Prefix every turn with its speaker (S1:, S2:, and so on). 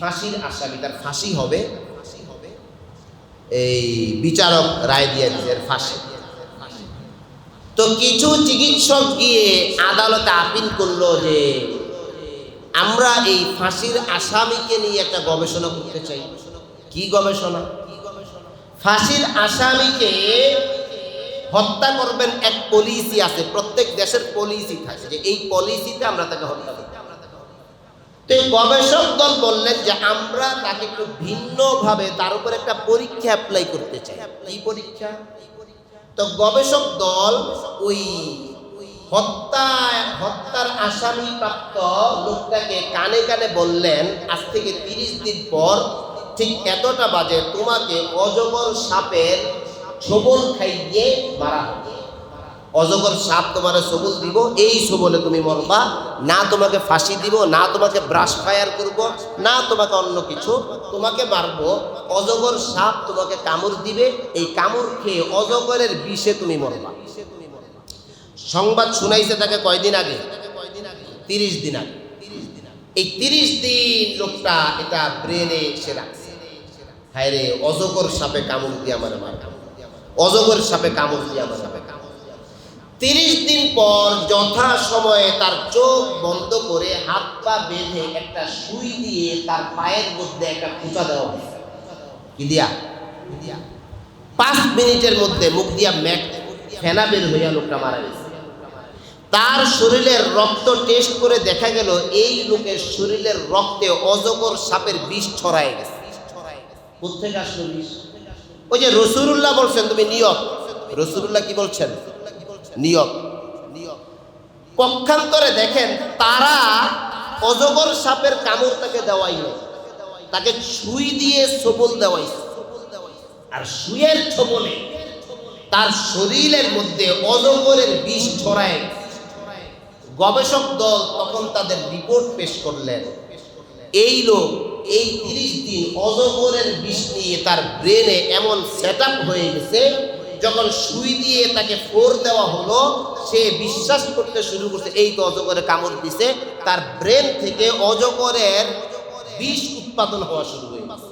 S1: ফাঁসির আসামি, তার ফাঁসি হবে। এই বিচারক রায় দিয়ে এর ফাঁসি। তো কিছু চিকিৎসক গিয়ে আদালতে আপিল করল যে আমরা এই ফাঁসির আসামিকে নিয়ে একটা গবেষণা করতে চাই। কি গবেষণা? ফাঁসির আসামিকে হত্যা করবেন এক পলিসি আছে। প্রত্যেক দেশের পলিসি থাকে যে এই পলিসিতে আমরা তাকে হত্যা করব। তো এই গবেষক দল বললেন যে আমরা তাকে একটু ভিন্নভাবে তার উপর একটা পরীক্ষা অ্যাপ্লাই করতে চাই। এই পরীক্ষা? তো গবেষক দল ওই হত্যা হত্যার আসামি প্রাপ্ত লোকটাকে কানে কানে বললেন, আজ থেকে তিরিশ দিন পর ঠিক এতটা বাজে তোমাকে অজগর সাপের ছবল খাইয়ে মারা হবে। অজগর সাপ তোমার সবল দিব, এই সবলে তুমি মরবা। না তোমাকে ফাঁসি দিব, না তোমাকে ব্রাশ ফায়ার করব, না তোমাকে অন্য কিছু। তোমাকে মারবো, অজগর সাপ তোমাকে কামড় দিবে, এই কামড় খেয়ে অজগরের বিষে তুমি মরবা। সংবাদ শুনাইছে তাকে কয়দিন আগে? তিরিশ দিন আগে। এই তিরিশ দিন লোকটা এটা ব্রেনে সে হায় রে অজগর সাপে কামড় দিয়ে আমার মার। অজগর সাপে কামড় দিয়ে আমার সাপে কামড় তিরিশ দিন পর যথা সময়ে তার চোখ বন্ধ করে হাত পা বেঁধে একটা সুই দিয়ে তার পায়ের মধ্যে একটা খুঁচা দেওয়া কি দিয়া? পাঁচ মিনিটের মধ্যে মুখ দিয়া ম্যাক ফেনা বের হইয়া লোকটা মারা গেছে। তার শরীরের রক্ত টেস্ট করে দেখা গেল এই লোকের শরীরের রক্তে অজগর সাপের বিষ ছড়ায় গেছে। কোথেকে আসলো বিষ? ওই যে রসুরুল্লাহ বলছেন, তুমি নিয়ত। রসুরুল্লাহ কি বলছেন? নিয়ত পক্ষান্তরে দেখেন, তারা অজগর সাপের কামড় তাকে দেওয়াই তাকে সুই দিয়ে সবল দেওয়াই আর সুয়ের ছবলে তার শরীরের মধ্যে অজগরের বিষ ছড়ায়। গবেষক দল তখন তাদের রিপোর্ট পেশ করলেন। এই লোক এই তিরিশ দিন অজগরের বিষ নিয়ে তার ব্রেনে এমন সেট হয়ে গেছে যখন সুই দিয়ে তাকে ফোর দেওয়া হলো, সে বিশ্বাস করতে শুরু করছে, এই তো অজগরে কামড় দিছে, তার ব্রেন থেকে অজগরের বিষ উৎপাদন হওয়া শুরু হয়েছে